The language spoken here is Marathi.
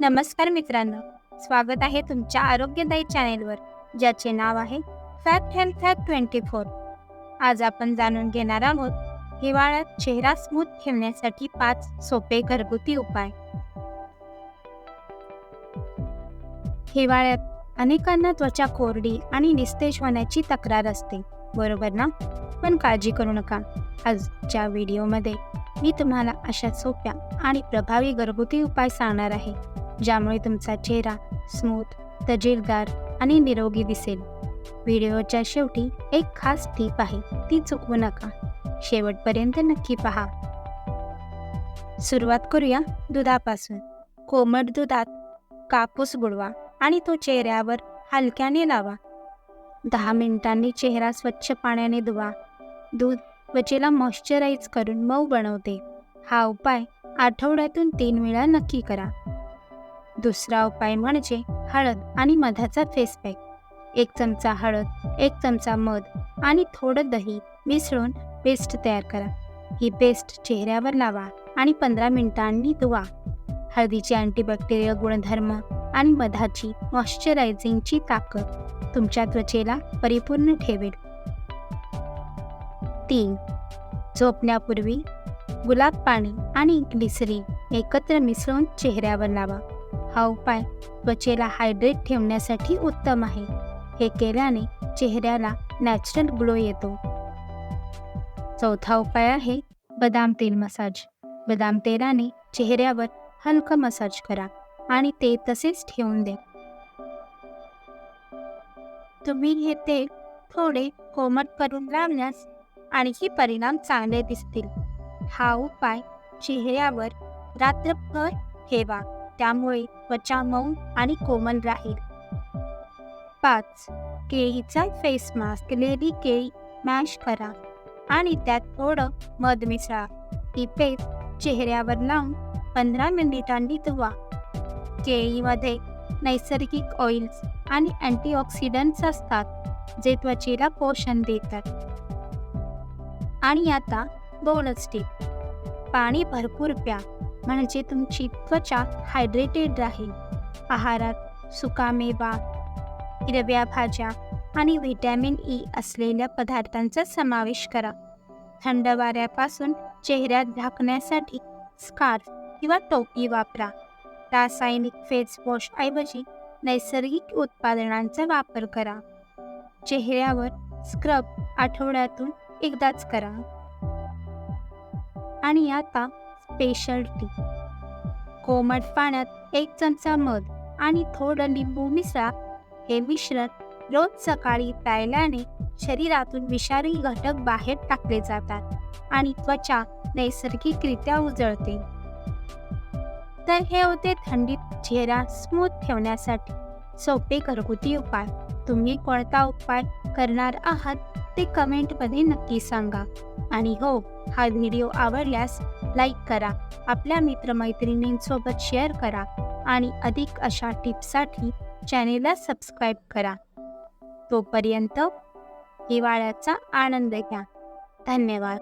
नमस्कार मित्रांनो स्वागत आहे तुमच्या आरोग्यदायी चॅनेलवर ज्याचे नाव आहे fact health fact twenty four आज आपण जाणून घेणार आहोत हिवाळ्यात चेहरा स्मूथ ठेवण्यासाठी पाच सोपे घरगुती उपाय. हिवाळ्यात अनेकांना त्वचा कोरडी आणि निस्तेज होण्याची तक्रार असते बरोबर ना? पण काळजी करू नका. आजच्या व्हिडिओमध्ये मी तुम्हाला अशा सोप्या आणि प्रभावी घरगुती उपाय सांगणार आहे ज्यामुळे तुमचा चेहरा स्मूथ तजेलदार आणि निरोगी दिसेल. व्हिडिओच्या शेवटी एक खास टीप आहे ती चुकवू नका. शेवटपर्यंत नक्की पहा. सुरुवात करूया दुधापासून. कोमट दुधात कापूस बुडवा आणि तो चेहऱ्यावर हलक्याने लावा. दहा मिनिटांनी चेहरा स्वच्छ पाण्याने धुवा. दूध त्वचेला मॉइश्चराईज करून मऊ बनवते. हा उपाय आठवड्यातून तीन वेळा नक्की करा. दुसरा उपाय म्हणजे हळद आणि मधाचा फेस पॅक. एक चमचा हळद एक चमचा मध आणि थोडं दही मिसळून पेस्ट तयार करा. ही पेस्ट चेहऱ्यावर लावा आणि पंधरा मिनिटांनी धुवा. हळदीचे अँटीबॅक्टेरियल गुणधर्म आणि मधाची मॉइश्चरायझिंगची ताकद तुमच्या त्वचेला परिपूर्ण ठेवेल. तीन. झोपण्यापूर्वी गुलाब पाणी आणि ग्लिसरीन एकत्र मिसळून चेहऱ्यावर लावा. हा उपाय त्वचेला हायड्रेट ठेवण्यासाठी उत्तम आहे. हे केल्याने चेहऱ्याला नॅचरल ग्लो येतो. चौथा उपाय आहे बदाम तेल मसाज. बदाम तेलाने चेहऱ्यावर हलकं मसाज करा आणि ते तसेच ठेवून द्या. तुम्ही हे तेल थोडे कोमट करून लावण्यास आणखी परिणाम चांगले दिसतील. हा उपाय चेहऱ्यावर रात्रभर ठेवा. त्यामुळे त्वचा मऊ आणि कोमल राहील. पाच. केळीचा फेस मास्क लेडी केळी मॅश करा आणि त्यात थोडं मध मिसळा. ती पेस्ट चेहऱ्यावर लावून पंधरा मिनिटांनी धुवा. केळीमध्ये नैसर्गिक ऑइल्स आणि अँटीऑक्सिडंट्स असतात जे त्वचेला पोषण देतात. आणि आता बोनस टिप पाणी भरपूर प्या म्हणजे तुमची त्वचा हायड्रेटेड राहील. आहारात सुकामेवा हिरव्या भाज्या आणि व्हिटॅमिन ई e असलेल्या पदार्थांचा समावेश करा. थंड वाऱ्यापासून चेहऱ्यात झाकण्यासाठी स्कार्फ किंवा टोपी वापरा. रासायनिक फेस वॉशऐवजी नैसर्गिक उत्पादनांचा वापर करा. चेहऱ्यावर स्क्रब आठवड्यातून एकदाच करा. आणि आता स्पेशल टी कोमट पाण्यात एक चमचा मध आणि थोडं लिंबू मिसळा. हे मिश्रण रोज सकाळी प्यायल्याने शरीरातून विषारी घटक बाहेर टाकले जातात आणि त्वचा नैसर्गिकरित्या उजळते. तर हे होते थंडीत चेहरा स्मूथ ठेवण्यासाठी सोपे घरगुती उपाय. तुम्ही कोणता उपाय करणार आहात? ते कमेंटमध्ये नक्की सांगा. आणि हो हा व्हिडिओ आवडल्यास लाईक करा आपल्या मित्रमैत्रिणींसोबत शेअर करा आणि अधिक अशा टिप्ससाठी चॅनेलला सबस्क्राईब करा. तोपर्यंत हिवाळ्याचा आनंद घ्या. धन्यवाद.